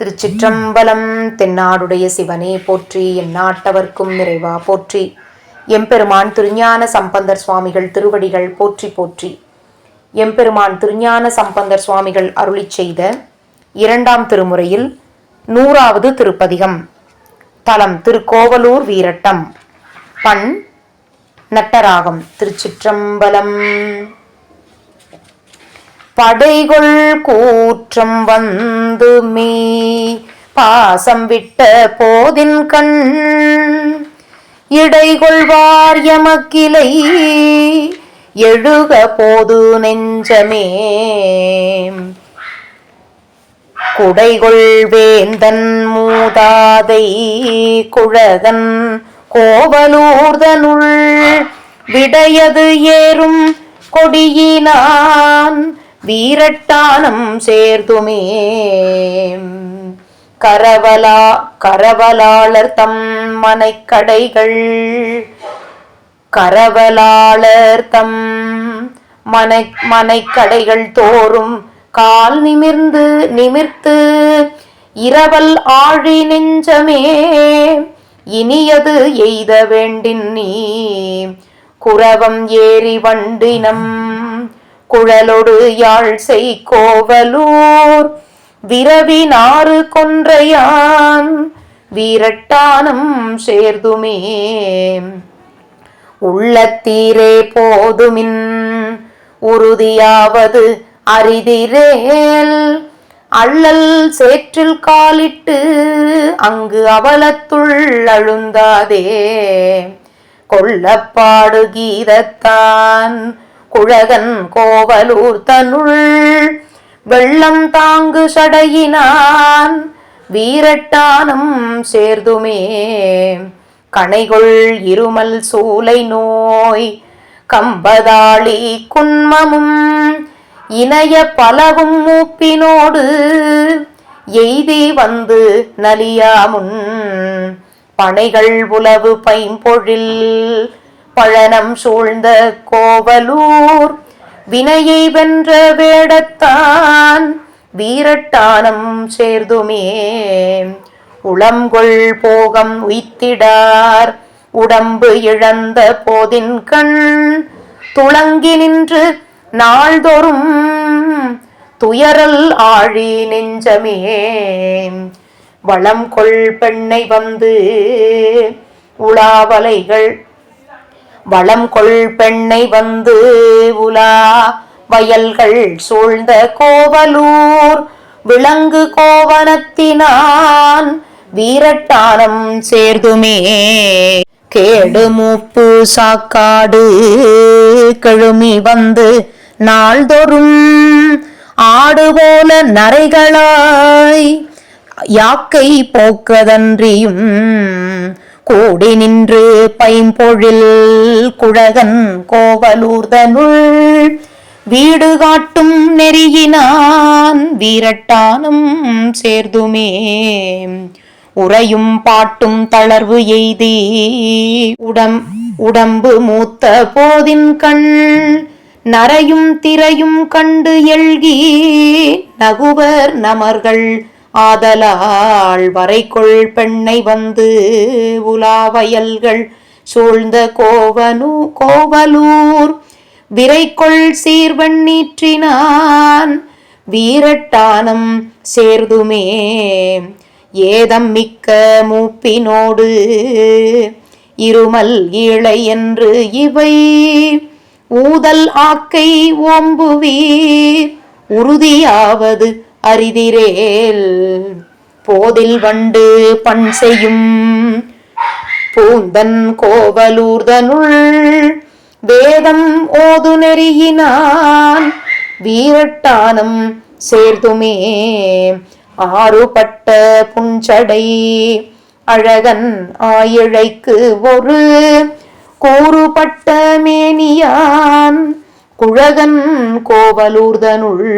திருச்சிற்றம்பலம் தென்னாடுடைய சிவனே போற்றி எந்நாட்டவர்க்கும் நிறைவா போற்றி. எம்பெருமான் திருஞான சம்பந்தர் சுவாமிகள் திருவடிகள் போற்றி போற்றி. எம்பெருமான் திருஞான சம்பந்தர் சுவாமிகள் அருளிச் செய்த இரண்டாம் திருமுறையில் நூறாவது திருப்பதிகம். தலம் திருக்கோவலூர் வீரட்டம். பண் நட்டராகம் திருச்சிற்றம்பலம். படைகொள் கூற்றம் வந்து மீ. பாசம் விட்ட போதின் கண். இடைகொள்வார் எமக்கிளை. எழுக போது நெஞ்சமே. குடைகொள் வேந்தன் மூதாதை குழகன் கோவலூர்தனுள். விடையது ஏறும் கொடியினான். வீரட்டானம் சேர்த்துமே. கரவலா கரவலாளர் தம் மனைக்கடைகள் கரவலாளர் தம் மனை மனைக்கடைகள் தோறும் கால் நிமிர்ந்து நிமிர்த்து இரவல் ஆழி நெஞ்சமே. இனியது எய்த வேண்டின் நீ. குரவம் ஏறி வண்டினம் குழலொடு யாழ் செய் கோவலூர். விரவினாறு கொன்றையான் வீரட்டானம் சேர்துமே. உள்ளத்தீரே போதுமின் உறுதியாவது அரிதிரேல். அள்ளல் சேற்றில் காலிட்டு அங்கு அவலத்துள் அழுந்தாதே. கொல்லப்பாடு கீதத்தான் குழகன் கோவலூர் தனுள். வெள்ளம் தாங்கு சடையினான் வீரட்டானம் சேர்துமே. கணைகொள் இருமல் சூலை நோய் கம்பதாளி குன்மமும். இணைய பலவும் மூப்பினோடு எய்தி வந்து நலியாமுன். பனைகள் உலவு பைம்பொழில் பழனம் சூழ்ந்த கோவலூர் வினையை வென்ற வேடத்தான் வீரட்டானம் சேர்துமே உளங்கொள் போகம் உய்த்திடார் உடம்பு இழந்த போதின் கண் துளங்கி நின்று நாள்தோறும் துயரல் ஆழி நெஞ்சமே. வளம் கொள் பெண்ணை வந்து உலாவலைகள் வளம் கொள் பெண்ணை வந்து உலா. வயல்கள் சூழ்ந்த கோவலூர். விலங்கு கோவனத்தினான் வீரட்டானம் சேர்துமே கேடு மூப்பு சாக்காடு. கழுமி வந்து நாள்தோறும். ஆடு போல நரைகளாய். யாக்கை போக்கதன்றியும் கூடி நின்று பைம்பொழில் குழகன் கோவலூர்தனுள். வீடு காட்டும் நெறியினான் வீரட்டானும் சேர்துமே உறையும் பாட்டும் தளர்வு எய்தி. உடம் உடம்பு மூத்த போதின் கண். நரையும் திரையும் கண்டு எழுகி. நகுவர் நமர்கள் ஆதலால் வரைக்குள் பெண்ணை வந்து உலாவயல்கள் சூழ்ந்த கோவனு கோவலூர். விரைக்குள் சீர்வண்ணீற்றினான் வீரட்டானம் சேர்துமே ஏதம் மிக்க மூப்பினோடு இருமல் ஈழை என்று இவை. ஊதல் ஆக்கை ஓம்புவீர் உறுதியாவது அரிதிரேல் போதில் வண்டு பண் செய்யும் பூந்தன் கோவலூர்தனுள் வேதம் ஓது நெறியினான். வீரட்டானம் சேர்துமே ஆறுபட்ட புஞ்சடை அழகன் ஆயிழைக்கு ஒரு கூறுபட்ட மேனியான். குழகன் கோவலூர்தனுள்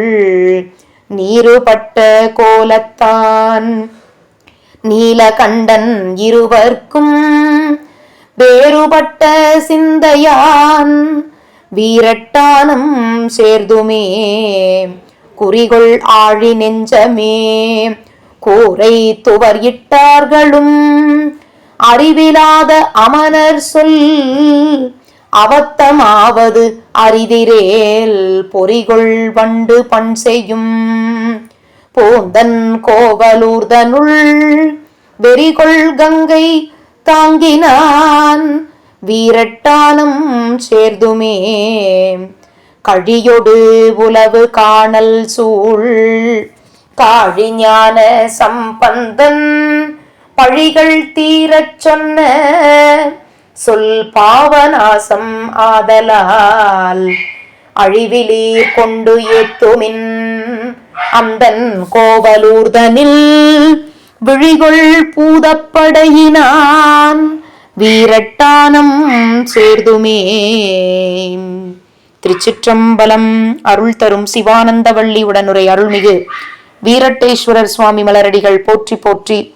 நீருபட்ட கோலத்தான். நீலகண்டன் இருவர்க்கும் வேறுபட்ட சிந்தையான். வீரட்டானம் சேர்துமே குறிகொள் ஆழி நெஞ்சமே கூரை துவர் இட்டார்களும் அறிவிலாத அமனர் சொல் அவத்தமாவது அரிதிரேல் பொறிகொள் வண்டு பண் செய்யும். போந்தன் கோவலூர்தனுள் வெறிகொள் கங்கை தாங்கினான். வீரட்டானம் சேர்துமே கழியொடு உலவு காணல் சூழ். காழிஞான சம்பந்தன் பழிகள் தீரச் சொன்ன சொல் பாவநாசம் ஆதலால் அழிவிலீர் கொண்டு ஏத்துமின் அந்தன் கோவலூர்தனில் விழிகொள் பூதப்படையினான் வீரட்டானம் சேர்துமே. திருச்சிற்றம்பலம் அருள் தரும் சிவானந்தவள்ளி உடனுரை அருள்மிகு வீரட்டேஸ்வரர் சுவாமி மலரடிகள் போற்றி போற்றி